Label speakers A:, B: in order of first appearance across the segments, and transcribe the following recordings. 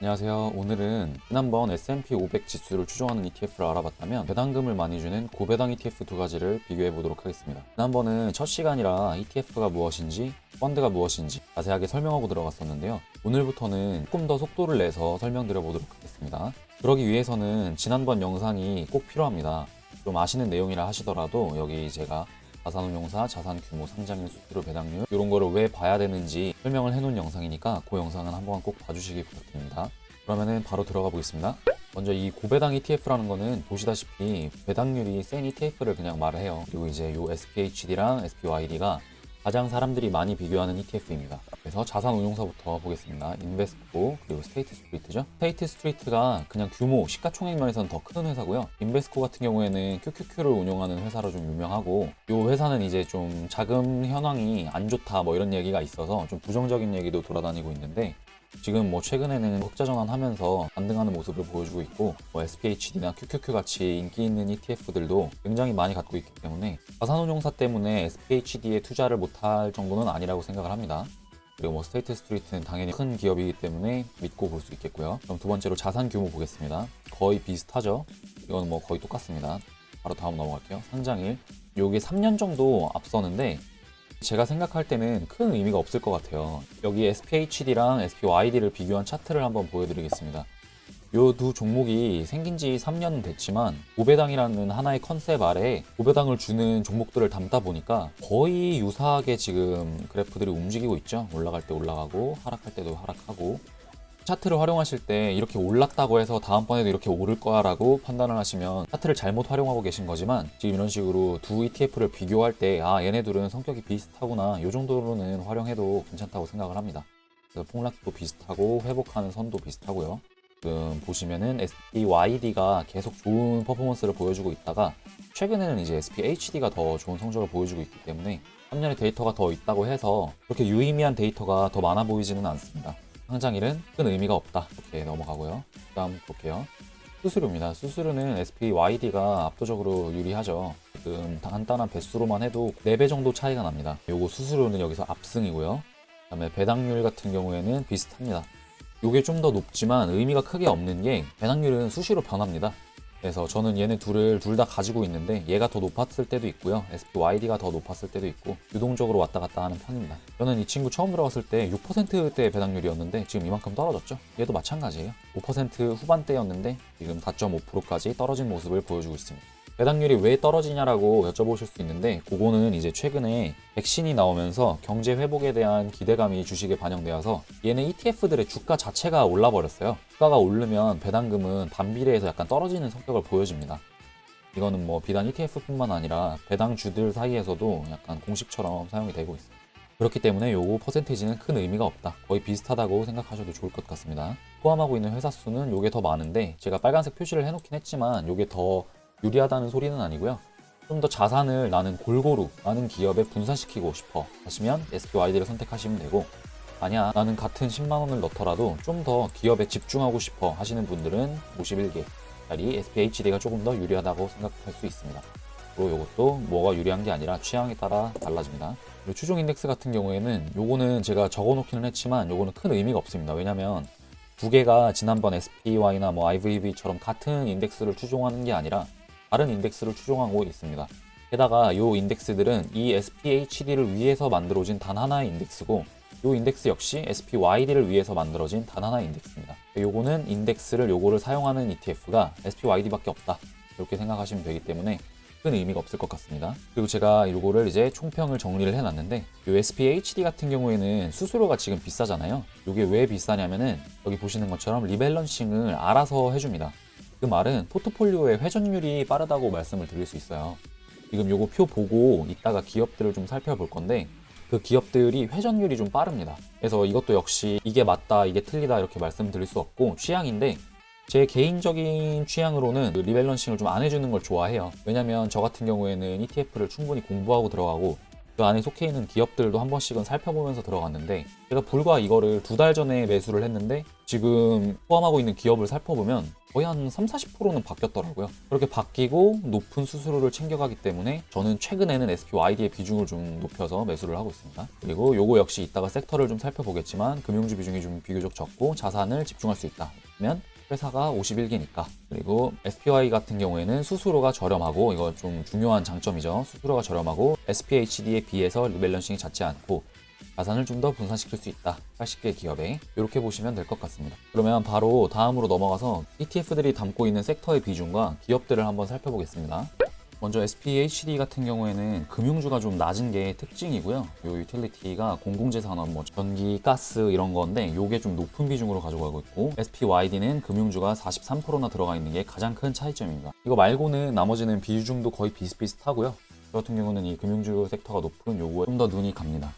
A: 안녕하세요. 오늘은 지난번 S&P 500 지수를 추종하는 ETF를 알아봤다면 배당금을 많이 주는 고배당 ETF 두 가지를 비교해 보도록 하겠습니다. 지난번은 첫 시간이라 ETF가 무엇인지, 펀드가 무엇인지 자세하게 설명하고 들어갔었는데요. 오늘부터는 조금 더 속도를 내서 설명드려 보도록 하겠습니다. 그러기 위해서는 지난번 영상이 꼭 필요합니다. 좀 아시는 내용이라 하시더라도 여기 제가 자산운용사, 자산 규모, 상장일 수수료, 배당률 이런 거를 왜 봐야 되는지 설명을 해놓은 영상이니까 그 영상은 한번 꼭 봐주시기 부탁드립니다. 그러면은 바로 들어가 보겠습니다. 먼저 이 고배당 ETF라는 거는 보시다시피 배당률이 센 ETF를 그냥 말을 해요. 그리고 이제 요 SPHD랑 SPYD가 가장 사람들이 많이 비교하는 ETF입니다. 그래서 자산운용사부터 보겠습니다. 인베스코 그리고 스테이트 스트리트죠. 스테이트 스트리트가 그냥 규모, 시가총액 면에서는 더 큰 회사고요. 인베스코 같은 경우에는 QQQ를 운용하는 회사로 좀 유명하고 이 회사는 이제 좀 자금 현황이 안 좋다 뭐 이런 얘기가 있어서 좀 부정적인 얘기도 돌아다니고 있는데 지금 뭐 최근에는 흑자 전환하면서 반등하는 모습을 보여주고 있고 뭐 SPHD나 QQQ 같이 인기 있는 ETF들도 굉장히 많이 갖고 있기 때문에 자산운용사 때문에 SPHD에 투자를 못할 정도는 아니라고 생각을 합니다. 그리고 뭐 스테이트 스트리트는 당연히 큰 기업이기 때문에 믿고 볼 수 있겠고요. 그럼 두 번째로 자산 규모 보겠습니다. 거의 비슷하죠. 이건 뭐 거의 똑같습니다. 바로 다음 넘어갈게요. 상장일. 요게 3년 정도 앞서는데 제가 생각할 때는 큰 의미가 없을 것 같아요. 여기 SPHD랑 SPYD를 비교한 차트를 한번 보여드리겠습니다. 요두 종목이 생긴 지 3년 됐지만 고배당이라는 하나의 컨셉 아래 고배당을 주는 종목들을 담다 보니까 거의 유사하게 지금 그래프들이 움직이고 있죠. 올라갈 때 올라가고 하락할 때도 하락하고 차트를 활용하실 때 이렇게 올랐다고 해서 다음번에도 이렇게 오를 거야 라고 판단을 하시면 차트를 잘못 활용하고 계신 거지만 지금 이런 식으로 두 ETF를 비교할 때 아 얘네들은 성격이 비슷하구나 이 정도로는 활용해도 괜찮다고 생각을 합니다. 그래서 폭락도 비슷하고 회복하는 선도 비슷하고요. 지금 보시면은 SPYD가 계속 좋은 퍼포먼스를 보여주고 있다가 최근에는 이제 SPHD가 더 좋은 성적을 보여주고 있기 때문에 3년의 데이터가 더 있다고 해서 그렇게 유의미한 데이터가 더 많아 보이지는 않습니다 상장일은 큰 의미가 없다. 이렇게 넘어가고요. 다음 볼게요. 수수료입니다. 수수료는 SPYD가 압도적으로 유리하죠. 지금 간단한 배수로만 해도 4배 정도 차이가 납니다. 요거 수수료는 여기서 압승이고요. 그 다음에 배당률 같은 경우에는 비슷합니다. 요게 좀 더 높지만 의미가 크게 없는 게 배당률은 수시로 변합니다. 그래서 저는 얘네 둘을 둘 다 가지고 있는데 얘가 더 높았을 때도 있고요. SPYD가 더 높았을 때도 있고 유동적으로 왔다 갔다 하는 편입니다. 저는 이 친구 처음 들어갔을 때 6%대 배당률이었는데 지금 이만큼 떨어졌죠. 얘도 마찬가지예요. 5% 후반대였는데 지금 4.5%까지 떨어진 모습을 보여주고 있습니다. 배당률이 왜 떨어지냐라고 여쭤보실 수 있는데 그거는 이제 최근에 백신이 나오면서 경제 회복에 대한 기대감이 주식에 반영되어서 얘네 ETF들의 주가 자체가 올라 버렸어요. 주가가 오르면 배당금은 반비례해서 약간 떨어지는 성격을 보여줍니다. 이거는 뭐 비단 ETF뿐만 아니라 배당주들 사이에서도 약간 공식처럼 사용이 되고 있어요. 그렇기 때문에 요거 퍼센테이지는 큰 의미가 없다. 거의 비슷하다고 생각하셔도 좋을 것 같습니다. 포함하고 있는 회사 수는 요게 더 많은데 제가 빨간색 표시를 해놓긴 했지만 요게 더 유리하다는 소리는 아니고요. 좀 더 자산을 나는 골고루 많은 기업에 분산시키고 싶어 하시면 SPYD를 선택하시면 되고 아니야 나는 같은 10만 원을 넣더라도 좀 더 기업에 집중하고 싶어 하시는 분들은 51개짜리 SPHD가 조금 더 유리하다고 생각할 수 있습니다. 그리고 이것도 뭐가 유리한 게 아니라 취향에 따라 달라집니다. 그리고 추종 인덱스 같은 경우에는 요거는 제가 적어놓기는 했지만 요거는 큰 의미가 없습니다. 왜냐면 두 개가 지난번 SPY나 뭐 IVV처럼 같은 인덱스를 추종하는 게 아니라 다른 인덱스를 추종하고 있습니다. 게다가 이 인덱스들은 이 SPHD를 위해서 만들어진 단 하나의 인덱스고 이 인덱스 역시 SPYD를 위해서 만들어진 단 하나의 인덱스입니다. 요거는 인덱스를 요거를 사용하는 ETF가 SPYD밖에 없다. 이렇게 생각하시면 되기 때문에 큰 의미가 없을 것 같습니다. 그리고 제가 요거를 이제 총평을 정리를 해놨는데 요 SPHD 같은 경우에는 수수료가 지금 비싸잖아요. 요게 왜 비싸냐면은 여기 보시는 것처럼 리밸런싱을 알아서 해줍니다. 그 말은 포트폴리오의 회전율이 빠르다고 말씀을 드릴 수 있어요. 지금 요거 표 보고 이따가 기업들을 좀 살펴볼 건데 그 기업들이 회전율이 좀 빠릅니다. 그래서 이것도 역시 이게 맞다, 이게 틀리다 이렇게 말씀드릴 수 없고 취향인데 제 개인적인 취향으로는 그 리밸런싱을 좀 안 해주는 걸 좋아해요. 왜냐면 저 같은 경우에는 ETF를 충분히 공부하고 들어가고 그 안에 속해 있는 기업들도 한 번씩은 살펴보면서 들어갔는데 제가 불과 이거를 두 달 전에 매수를 했는데 지금 포함하고 있는 기업을 살펴보면 거의 한 3, 40%는 바뀌었더라고요. 그렇게 바뀌고 높은 수수료를 챙겨가기 때문에 저는 최근에는 SPYD의 비중을 좀 높여서 매수를 하고 있습니다. 그리고 요거 역시 이따가 섹터를 좀 살펴보겠지만 금융주 비중이 좀 비교적 적고 자산을 집중할 수 있다. 면 회사가 51개니까 그리고 SPY 같은 경우에는 수수료가 저렴하고 이거 좀 중요한 장점이죠. 수수료가 저렴하고 SPHD에 비해서 리밸런싱이 잦지 않고 자산을 좀 더 분산시킬 수 있다. 80개 기업에 이렇게 보시면 될 것 같습니다. 그러면 바로 다음으로 넘어가서 ETF들이 담고 있는 섹터의 비중과 기업들을 한번 살펴보겠습니다. 먼저 SPHD 같은 경우에는 금융주가 좀 낮은 게 특징이고요. 요 유틸리티가 공공재산업, 뭐 전기, 가스 이런 건데 요게 좀 높은 비중으로 가져가고 있고 SPYD는 금융주가 43%나 들어가 있는 게 가장 큰 차이점입니다. 이거 말고는 나머지는 비중도 거의 비슷비슷하고요. 저 같은 경우는 이 금융주 섹터가 높은 요거에 좀 더 눈이 갑니다.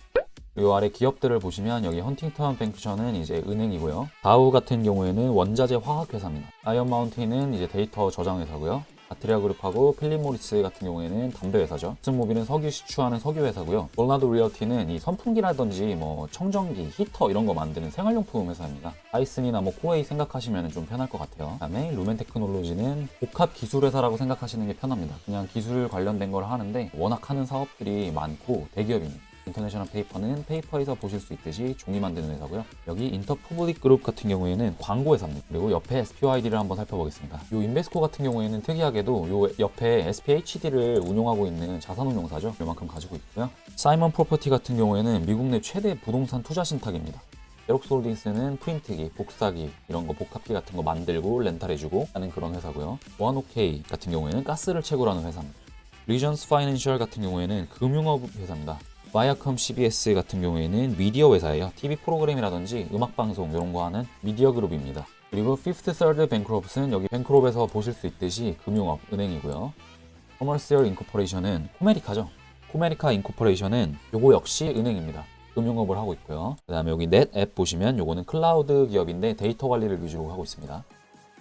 A: 요 아래 기업들을 보시면 여기 헌팅턴 뱅크션은 이제 은행이고요. 다우 같은 경우에는 원자재 화학 회사입니다. 아이언 마운틴은 이제 데이터 저장 회사고요. 아트리아 그룹하고 필립 모리스 같은 경우에는 담배 회사죠. 슨모빌은 석유 시추하는 석유 회사고요. 볼나도 리얼티는 이 선풍기라든지 뭐 청정기, 히터 이런 거 만드는 생활용품 회사입니다. 아이슨이나 뭐 코웨이 생각하시면 좀 편할 것 같아요. 그다음에 루멘 테크놀로지는 복합 기술 회사라고 생각하시는 게 편합니다. 그냥 기술 관련된 걸 하는데 워낙 하는 사업들이 많고 대기업입니다. 인터내셔널 페이퍼는 페이퍼에서 보실 수 있듯이 종이 만드는 회사고요. 여기 인터퍼블릭 그룹 같은 경우에는 광고 회사입니다. 그리고 옆에 SPYD를 한번 살펴보겠습니다. 요 인베스코 같은 경우에는 특이하게도 요 옆에 SPHD를 운용하고 있는 자산운용사죠. 요만큼 가지고 있고요. 사이먼 프로퍼티 같은 경우에는 미국 내 최대 부동산 투자 신탁입니다. 에록스홀딩스는 프린트기, 복사기 이런 거 복합기 같은 거 만들고 렌탈해주고 하는 그런 회사고요. 원오케이 같은 경우에는 가스를 채굴하는 회사입니다. 리전스 파이낸셜 같은 경우에는 금융업 회사입니다. 바이아컴 CBS 같은 경우에는 미디어 회사예요. TV 프로그램이라든지 음악 방송 이런 거 하는 미디어 그룹입니다. 그리고 피프트 서드 뱅크롭스는 여기 뱅크롭에서 보실 수 있듯이 금융업 은행이고요. 커머시얼 인코퍼레이션은 코메리카죠. 코메리카 인코퍼레이션은 요거 역시 은행입니다. 금융업을 하고 있고요. 그 다음에 여기 넷앱 보시면 요거는 클라우드 기업인데 데이터 관리를 위주로 하고 있습니다.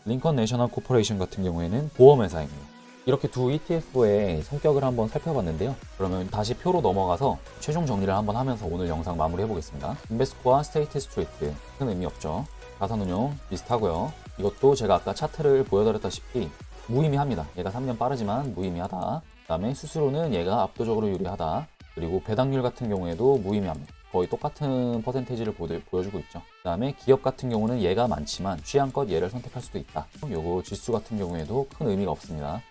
A: 링컨 내셔널 코퍼레이션 같은 경우에는 보험 회사입니다. 이렇게 두 ETF의 성격을 한번 살펴봤는데요. 그러면 다시 표로 넘어가서 최종 정리를 한번 하면서 오늘 영상 마무리해 보겠습니다. 인베스코와 스테이트 스트리트 큰 의미 없죠. 자산운용 비슷하고요. 이것도 제가 아까 차트를 보여드렸다시피 무의미합니다. 얘가 3년 빠르지만 무의미하다. 그다음에 수수료는 얘가 압도적으로 유리하다. 그리고 배당률 같은 경우에도 무의미합니다. 거의 똑같은 퍼센테이지를 보여- 보여주고 있죠. 그 다음에 기업 같은 경우는 얘가 많지만 취향껏 얘를 선택할 수도 있다. 요거 지수 같은 경우에도 큰 의미가 없습니다.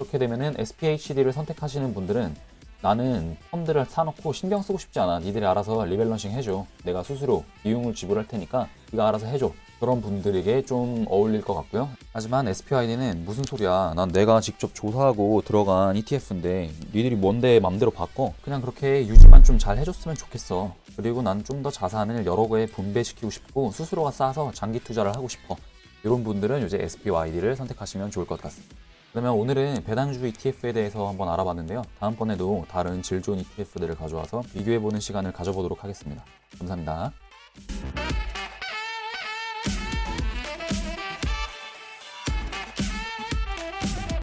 A: 그렇게 되면은 SPHD를 선택하시는 분들은 나는 펀드를 사놓고 신경 쓰고 싶지 않아. 니들이 알아서 리밸런싱 해줘. 내가 수수료, 비용을 지불할 테니까 네가 알아서 해줘. 그런 분들에게 좀 어울릴 것 같고요. 하지만 SPID는 무슨 소리야. 난 내가 직접 조사하고 들어간 ETF인데 니들이 뭔데 맘대로 바꿔. 그냥 그렇게 유지만 좀 잘 해줬으면 좋겠어. 그리고 난 좀 더 자산을 여러 개에 분배시키고 싶고 수수료가 싸서 장기 투자를 하고 싶어. 이런 분들은 이제 SPYD를 선택하시면 좋을 것 같습니다. 그러면 오늘은 배당주 ETF에 대해서 한번 알아봤는데요. 다음번에도 다른 질 좋은 ETF들을 가져와서 비교해보는 시간을 가져보도록 하겠습니다. 감사합니다.